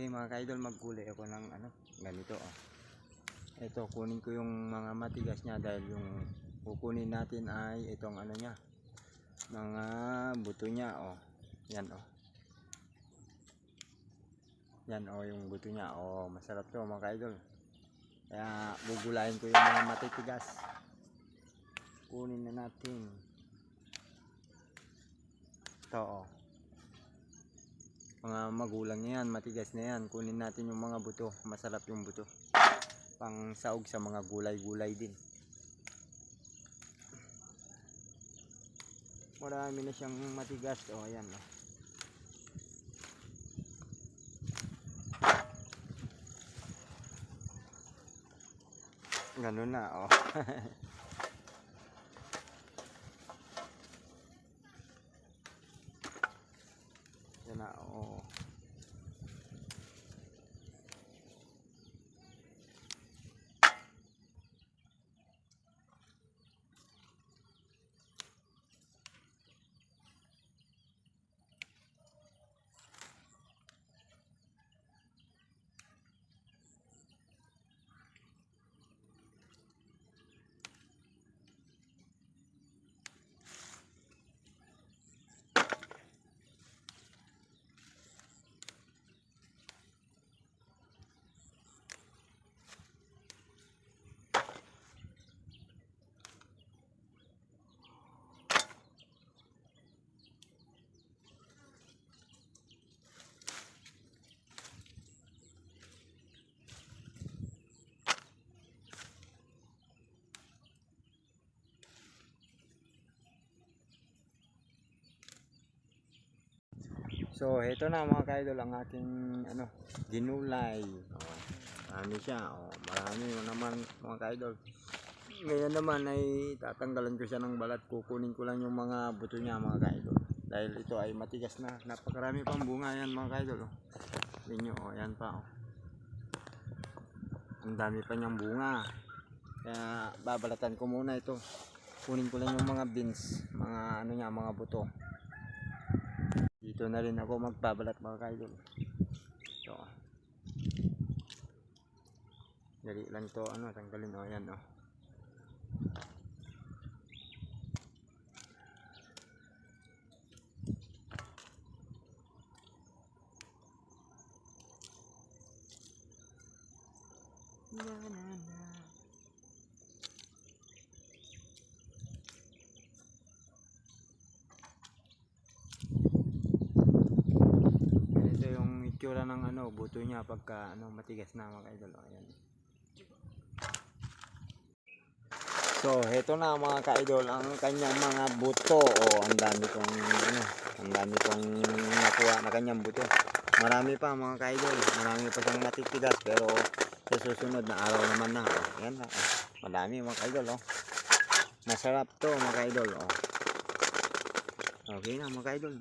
Okay mga kaidol, magkulay ako ng ano, ganito oh. Ito, kunin ko yung mga matigas niya dahil yung kukunin natin ay itong ano niya. Mga buto niya oh. Yan oh. Yan oh, yung buto niya. Oh, masarap to mga kaidol. Kaya gugulayin ko yung mga matitigas. Kunin na natin. Ito oh mga magulang na yan, matigas na yan. Kunin natin yung mga buto. Masarap yung buto. Pang saog sa mga gulay-gulay din. Marami na siyang matigas. O, ayan. Oh. Ganun na, oh. 哦。So, ito na mga kaidol ang aking ano, ginulay. Oh, marami siya. Oh, marami naman mga kaidol. Ngayon naman ay tatanggalan ko siya ng balat. Kukunin ko lang yung mga buto niya mga kaidol. Dahil ito ay matigas na. Napakarami pang bunga yan mga kaidol. Oh. Tingnan nyo, oh, yan pa. Oh. Ang dami pa niyang bunga. Kaya babalatan ko muna ito. Kunin ko lang yung mga beans, mga ano niya, mga buto. Dito na rin ako magbabalat mga kaidol. Ito. Dali lang to ano, tanggalin oh, yan oh. Na, na, na. Ito yung itsura ng ano, buto niya pagka ano, matigas na mga kaidol. Oh, Ayan. So, heto na mga kaidol ang kanyang mga buto. Oh, ang dami kong ano, ang dami kong nakuha na kanyang buto. Marami pa mga kaidol. Marami pa siyang matitigas pero sa susunod na araw naman na. Oh, ayan na. Oh. Madami mga kaidol. Oh. Masarap to mga kaidol. Oh. Okay na mga kaidol.